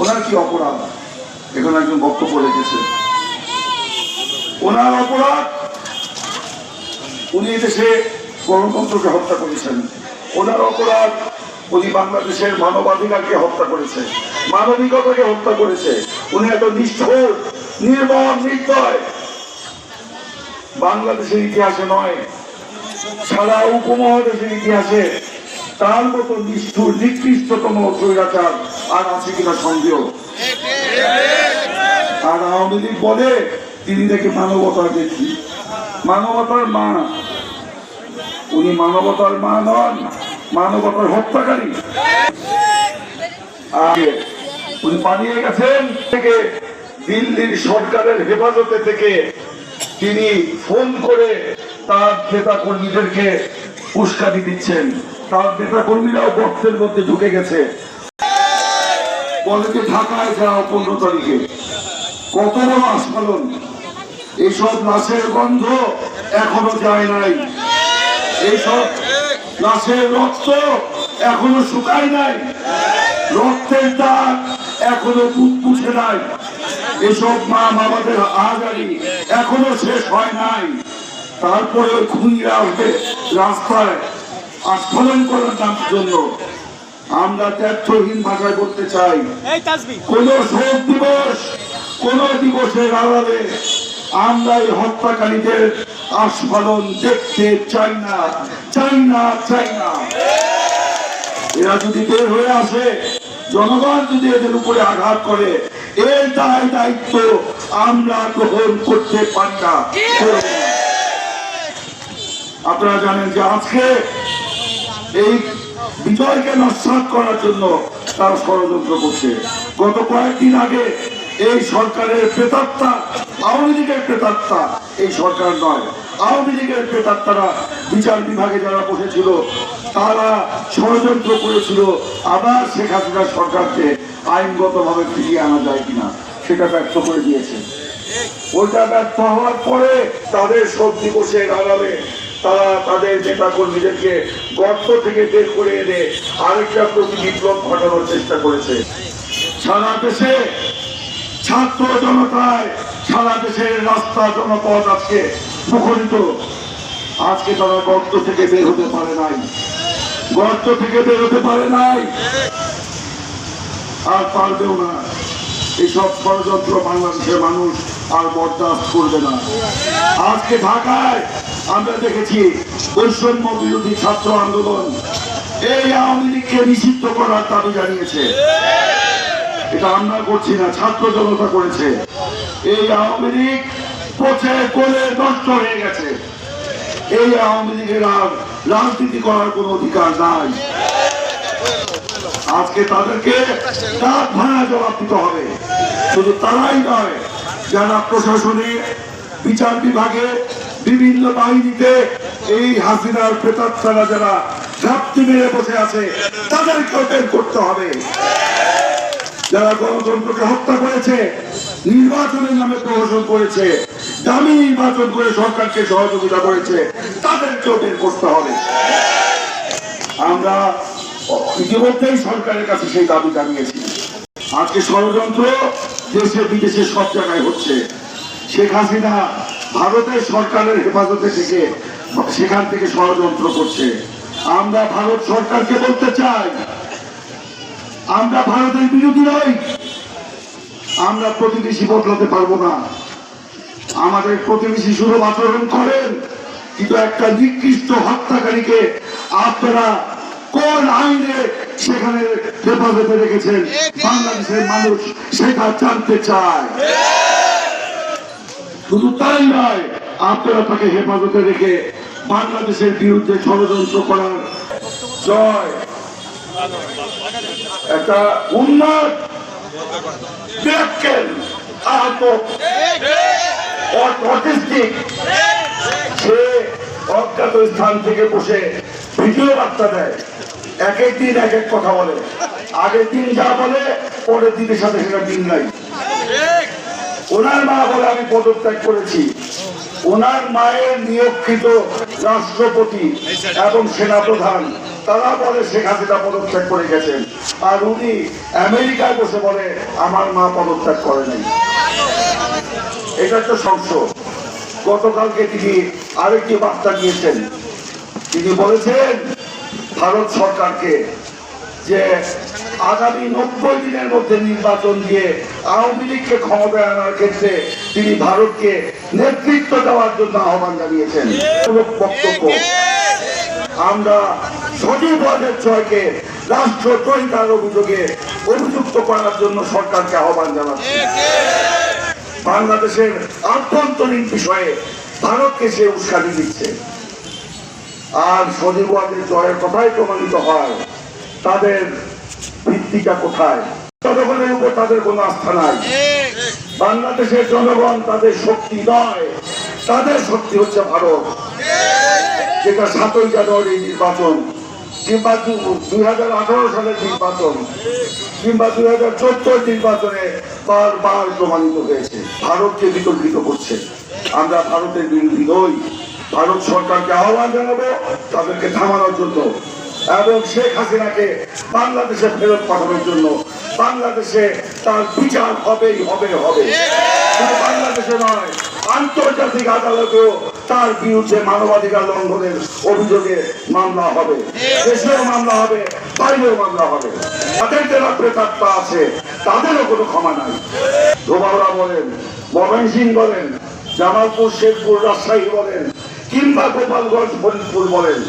ওনার কি অপরাধ? এখানে একজন বক্তব্য রেখেছেন ওনার অপরাধ, উনি দেশে গণতন্ত্রকে হত্যা করেছেন। ওনার অপরাধ, উনি বাংলাদেশের মানবাধিকারকে হত্যা করেছে, মানবিকতাকে হত্যা করেছে। উনি এত নিষ্ঠুর, নির্মম, নির্দয়। বাংলাদেশের ইতিহাসে নয়, সারা উপমহাদেশের ইতিহাসে তার মতো নিষ্ঠুর, নিকৃষ্টতম স্বৈরাচার আর আছে কিনা সন্দেহ? আর আওয়ামী লীগ বলে তিনি নাকি মানবতার দেখি মানবতার মা। উনি মানবতার মা নন, মানবতার হত্যাকারী। উনি পালিয়ে গেছেন থেকে দিল্লির সরকারের হেফাজতে থেকে তিনি ফোন করে তার নেতা কর্মীদেরকে উস্কানি দিচ্ছেন। তার নেতা কর্মীরাও গর্তের মধ্যে ঢুকে গেছে। বলে যে ঢাকায় যাও পনেরো তারিখে? কত বড় আস্ফালন এইসব লাশের গন্ধ এখনও যায় নাই। এইসব লাশের রক্ত এখনও শুকায় নাই। রক্তের দাগ এখনও পুছে নাই। এসব মা বাবাদের আহাজারি এখনও শেষ হয় নাই। তারপরে খুনিরা উঠে রাস্তায়। আস্ফালন করার নাম জন্য আমরা ত্যাগহীন ভাষায় বলতে চাই। কোন শোক দিবস কোন দিবসের আড়ালে আমরা এই হত্যাকারীদের আস্ফালন দেখতে চাই না চাই না চাই না। এরা যদি বের হয়ে আসে জনগণ যদি এদের উপরে আঘাত করে এর দায় দায়িত্ব আমরা গ্রহণ করতে পারি না। না। আপনারা জানেন যে আজকে এই বিজয়কে নস্বাত করার জন্য তারা ষড়যন্ত্র করছে। গত কয়েকদিন আগে এই সরকারের প্রেতাত্মা, আওয়ামী লীগের প্রেতাত্মা, এই সরকার নয়। আওয়ামী লীগের প্রেতাত্মারা বিচার বিভাগে যারা বসেছিল, তারা ষড়যন্ত্র করেছিল। আবার শেখ হাসিনা সরকারকে আইনগতভাবে ফিরিয়ে আনা যায় কিনা, সেটা ব্যর্থ করে দিয়েছে। ওইটা ব্যর্থ হওয়ার পরে তাদের সব দিবসের আড়ালে তারা তাদের নেতা কর্মীদেরকে গর্ত থেকে বের করে এনে আরেকটা প্রতি বিপ্লব ঘটানোর চেষ্টা করেছে। সারা দেশে ছাত্র জনতায় সারা দেশের রাস্তা জনপথ আজকে মুখরিত আজকে তারা গর্ত থেকে বের হতে পারে নাই। গর্ত থেকে বের হতে পারে নাই। আর পারবেও না। এইসব ষড়যন্ত্র বাংলাদেশের মানুষ আর বরদাস্ত করবে না। আজকে ঢাকায় আমরা দেখেছি বৈষম্য বিরোধী ছাত্র আন্দোলন। এই আওয়ামী লীগকে নিষিদ্ধ করার দাবি জানিয়েছে। এটা আমরা করছি না, ছাত্র জনতা করেছে। এই আওয়ামী লীগ পচে গলে নষ্ট হয়ে গেছে। এই আওয়ামী লীগের আর রাজনীতি করার কোনো অধিকার নাই। আজকে তাদেরকে দাঁত ভাঙা জবাব দিতে হবে। শুধু তারাই নয়, যারা প্রশাসনে, বিচার বিভাগে বিভিন্ন বাহিনীতে এই হাসিনার প্রেতাত্মারা যারা ঘাপটি মেরে বসে আছে তাদেরকেও বের করতে হবে। যারা গণতন্ত্রকে হত্যা করেছে, নির্বাচনের নামে প্রহসন করেছে, দামি নির্বাচন করে সরকারকে সহযোগিতা করেছে, তাদেরকেও বের করতে হবে। আমরা ইতিমধ্যেই সরকারের কাছে সেই দাবি জানিয়েছি। আজকে ষড়যন্ত্র দেশে বিদেশে সব জায়গায় হচ্ছে। শেখ হাসিনা ভারতের সরকারের হেফাজতে থেকে সেখান থেকে ষড়যন্ত্র করছে। আমরা ভারত সরকারকে বলতে চাই, আমরা ভারতের বিরোধী নই, আমরা প্রতিবেশী বদলাতে পারব না। আমাদের প্রতিবেশী শুধু আচরণ করেন, কিন্তু একটা নিকৃষ্ট হত্যাকারীকে আপনারা কোন আইনে সেখানে হেফাজতে রেখেছেন? বাংলাদেশের মানুষ সেটা জানতে চায়। শুধু তাই নয়, আপনারা তাকে হেফাজতে রেখে বাংলাদেশের বিরুদ্ধে ষড়যন্ত্র করার জয়। একটা উন্নত সে অজ্ঞাত স্থান থেকে বসে ভিডিও বার্তা দেয়। এক এক দিন এক এক কথা বলে। আগের দিন যা বলে, পরের দিনের সাথে সেটা দিন নাই। ওনার মা বলে আমি পদত্যাগ করেছি। ওনার মায়ের নিয়োগকৃত রাষ্ট্রপতি এবং সেনাপ্রধান, তারা বলে শেখ হাসিনা পদত্যাগ করে গেছেন। আর উনি আমেরিকায় বসে বলে আমার মা পদত্যাগ করে এটা তো সংসদ গতকালকে তিনি আরেকটি বার্তা দিয়েছেন। তিনি বলেছেন, ভারত সরকারকে যে আগামী নব্বই দিনের মধ্যে নির্বাচন দিয়ে আওয়ামী লীগকে ক্ষমতায় আনার ক্ষেত্রে তিনি ভারতকে নেতৃত্ব দেওয়ার জন্য আহ্বান জানিয়েছেন। আমরা সজীব ওয়াজের জয়কে রাষ্ট্রদ্রোহিতার অভিযোগে অভিযুক্ত করার জন্য সরকারকে আহ্বান জানাচ্ছি। বাংলাদেশের আভ্যন্তরীণ বিষয়ে ভারতকে সে উস্কানি দিচ্ছে। আর সজীব সজীববাদের জয়ের কথাই প্রমাণিত হয়। তাদের ভিত্তিটা কোথায়? জনগণের উপর তাদের কোনো আস্থা নাই। বাংলাদেশের জনগণ তাদের শক্তি নয়। তাদের শক্তি হচ্ছে ভারত। যেটা সাতই জানুয়ারি নির্বাচন, কিংবা দুই হাজার আঠারো সালের নির্বাচন, কিংবা দুই হাজার চোদ্দোর নির্বাচনে বারবার প্রমাণিত হয়েছে। ভারতকে বিতর্কিত করছে। আমরা ভারতের বিরোধী নই। ভারত সরকারকে আহ্বান জানাব, তাদেরকে থামানোর জন্য। এবং শেখ হাসিনাকে বাংলাদেশে ফেরত পাঠানোর জন্য বাংলাদেশে তার বিচার হবেই, হবে হবে। বাংলাদেশে নয়, আন্তর্জাতিক আদালতেও তার বিরুদ্ধে মানবাধিকার লঙ্ঘনের অভিযোগে মামলা হবে। দেশেও মামলা হবে, বাইরেও মামলা হবে। তাদের যারা প্রেতাত্মা আছে, তাদেরও কোনো ক্ষমা নাই। ধোবাউড়া বলেন ময়মনসিং বলেন, জামালপুর শেখপুর রাজশাহী বলেন, কিংবা গোপালগঞ্জ, ফরিদপুর বলেন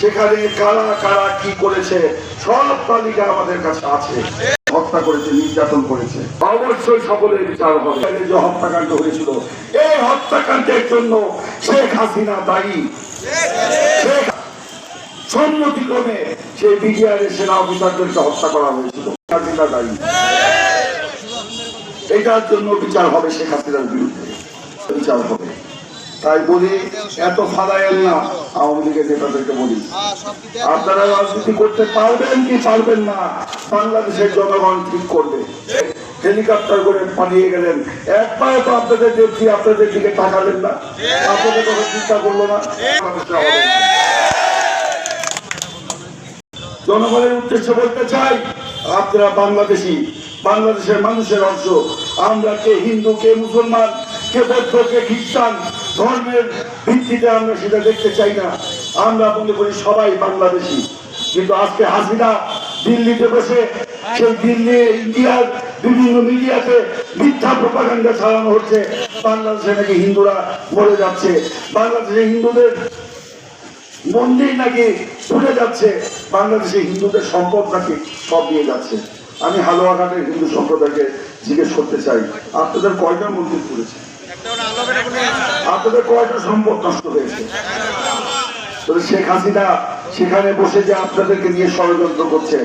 সেখানে কারা কারা কি করেছে, সব তালিকা আমাদের কাছে আছে। হত্যা করেছে, নির্যাতন করেছে। অবশ্যই সকলের বিচার হবে। যে হত্যাকাণ্ড হয়েছিল, এই হত্যাকাণ্ডের জন্য শেখ হাসিনা দায়ী। সম্মতিক্রমে সেই বিডিআরের সেনা অফিসারদেরকে হত্যা করা হয়েছিল। হাসিনা দায়ী। এটার জন্য বিচার হবে শেখ হাসিনার বিরুদ্ধে। বিচার হবে। তাই বলি, এত ফাদাইল না, আওয়ামী লীগের নেতাদেরকে বলি। আপনারা রাজনীতি করতে পারবেন কি পারবেন না, বাংলাদেশের জনগণ ঠিক করবে। হেলিকপ্টার করে পালিয়ে গেলেন। একবার তো আপনাদের দেখছি আপনাদের দিকে তাকালেন না, আপনাদের কথা চিন্তা করল না। জনগণের উদ্দেশ্যে বলতে চাই, আপনারা বাংলাদেশি, বাংলাদেশের মানুষের অংশ, আমরা কে হিন্দু, কে মুসলমান কে বৌদ্ধ কে খ্রিস্টান ধর্মের ভিত্তিতে আমরা সেটা দেখতে চাই না। আমরা মনে করি সবাই বাংলাদেশি। কিন্তু আজকে হাসিনা দিল্লিতে বসে সেই দিল্লি, ইন্ডিয়ার বিভিন্ন মিডিয়াতে মিথ্যা প্রপাগান্ডা চালানো হচ্ছে। বাংলাদেশে নাকি হিন্দুরা মরে যাচ্ছে। বাংলাদেশে হিন্দুদের মন্দির নাকি উঠে যাচ্ছে। বাংলাদেশে হিন্দুদের সম্পদ নাকি সব দিয়ে যাচ্ছে। আমি হালুয়াঘাটের হিন্দু সম্প্রদায়কে জিজ্ঞেস করতে চাই। আপনাদের কয়টা মন্দির করেছে আপনাদের কয়টা সম্পদ নষ্ট হয়েছে? শেখ হাসিনা সেখানে বসে যে আপনাদেরকে নিয়ে ষড়যন্ত্র করছে,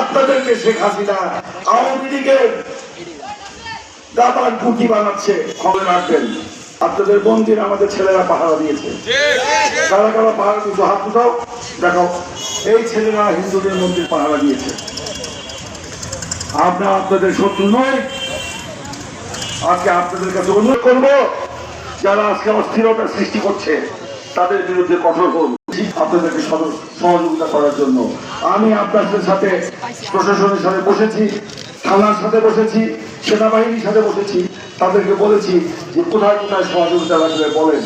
আপনাদেরকে শেখ হাসিনা আওয়ামী লীগের দাবার বানাচ্ছে খবর রাখবেন। আপনাদের মন্দির আমাদের ছেলেরা পাহারা দিয়েছে। কারা কারা পাহারা দিয়েছে? হাত উঠাও, দেখাও। এই ছেলেরা হিন্দুদের মন্দির পাহারা দিয়েছে। আমরা আপনাদের শত্রু নয় আজকে আপনাদের কাছে অনুরোধ করব, যারা আজকে অস্থিরতা সৃষ্টি করছে, তাদের বিরুদ্ধে কঠোর হন আপনাদেরকে সহযোগিতা করার জন্য। আমি আপনাদের সাথে প্রশাসনের সাথে বসেছি, থানার সাথে বসেছি, সেনাবাহিনীর সাথে বসেছি। তাদেরকে বলেছি যে কোথায় কোথায় সহযোগিতা লাগবে বলেন।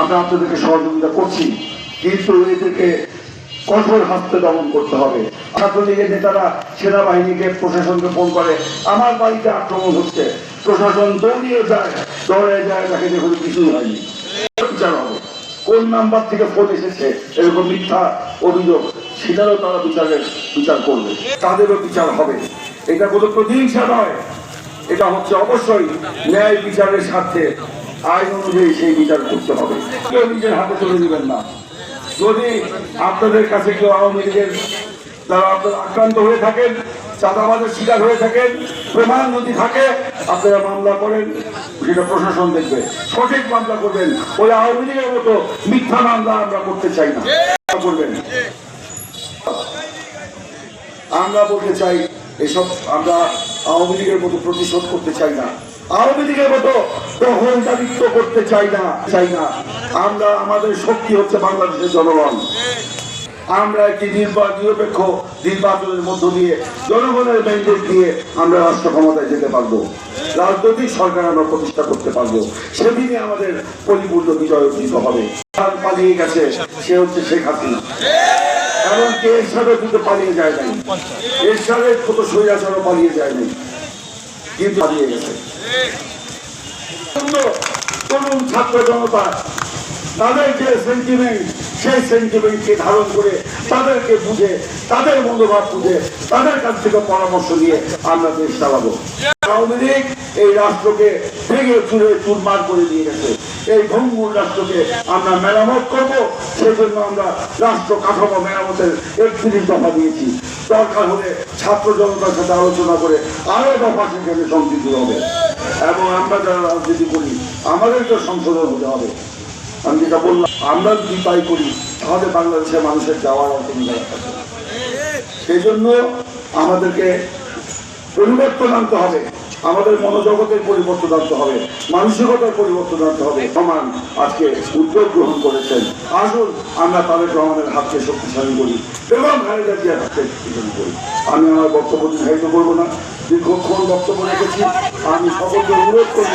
আমরা আপনাদেরকে সহযোগিতা করছি, কিন্তু এদেরকে কঠোর হাতে দমন করতে হবে। ছাত্রলীগের নেতারা সেনাবাহিনীকে প্রশাসনকে ফোন করে, আমার বাড়িতে আক্রমণ হচ্ছে। প্রশাসন দৌড়িয়ে যায় দৌড়ে যায়, তাকে দেখুন, কিছুই হয়নি। কোন নাম্বার থেকে ফোন এসেছে, এরকম মিথ্যা অভিযোগ, সেটারও তারা বিচারের বিচার করবে। তাদেরও বিচার হবে। এটা কোনো প্রতিহিংসা নয়। এটা হচ্ছে অবশ্যই ন্যায় বিচারের স্বার্থে। আইন অনুযায়ী সেই বিচার করতে হবে। কেউ নিজের হাতে তুলে দিবেন না। যদি আপনাদের কাছে কেউ আওয়ামী লীগের যারা আক্রান্ত হয়ে থাকেন চাঁদাবাদের শিকার হয়ে থাকেন প্রমাণ যদি থাকে, আপনারা মামলা করেন, সেটা প্রশাসন দেখবে, সঠিক মামলা করবেন। ওই আওয়ামী লীগের মতো মিথ্যা মামলা আমরা করতে চাই না। করবেন। আমরা বলতে চাই, এসব আমরা আওয়ামী লীগের মতো প্রতিশোধ করতে চাই না। আওয়ামী লীগের মতো দখলদারিত্ব করতে চাই না চাই না। আমরা, আমাদের শক্তি হচ্ছে বাংলাদেশের জনগণ। আমরা একটি নির্বাচন নিরপেক্ষ নির্বাচনের মধ্য দিয়ে, জনগণের ম্যান্ডেট দিয়ে আমরা রাষ্ট্র ক্ষমতায় যেতে পারব। রাজনৈতিক সরকার আমরা প্রতিষ্ঠা করতে পারব। সেদিনে আমাদের পরিপূর্ণ বিজয় অর্জিত হবে। পালিয়ে গেছে, সে হচ্ছে শেখ হাসিনা। কারণ কে এরশাদও কিন্তু পালিয়ে যায় নাই। এরশাদের কত সৈরাচারও পালিয়ে যায় নাই। কিন্তু হারিয়ে গেছে। ছাত্র জনতা তাদের যে সেন্টিমেন্ট সেই সেন্টিমেন্টকে ধারণ করে তাদেরকে বুঝে, তাদের মনোভাব বুঝে, তাদের কাছ থেকে পরামর্শ নিয়ে আমরা দেশ চালাবো। আওয়ামী লীগ এই রাষ্ট্রকে ভেঙে চুরে চুরমার করে দিয়ে গেছে। এই ভঙ্গুর রাষ্ট্রকে আমরা মেরামত করব সেই জন্য আমরা রাষ্ট্র কাঠামো মেরামতের একত্রিশ দফা দিয়েছি। দরকার হলে ছাত্র জনতার সাথে আলোচনা করে আরও দফা সেখানে সংযুক্ত হবে। এবং আমরা যারা রাজনীতি করি আমাদেরকে সংশোধন হতে হবে। আমি যেটা বললাম, আমরা যদি তাই করি তাহলে বাংলাদেশের মানুষের যাওয়ার না। সেই জন্য আমাদেরকে পরিবর্তন আনতে হবে, আমাদের মনোজগতের পরিবর্তন আনতে হবে, মানসিকতার পরিবর্তন আনতে হবে। সমান আজকে উদ্যোগ গ্রহণ করেছেন। আসুন, আমরা তাদের রহমানের হাতকে শক্তিশালী করি, এবং খালেদা জিয়ার হাতকে শক্তিশালী করি। আমি আমার বক্তব্য দীর্ঘায়িত করব না, দীর্ঘক্ষণ বক্তব্য রেখেছি। আমি সকলকে অনুরোধ করব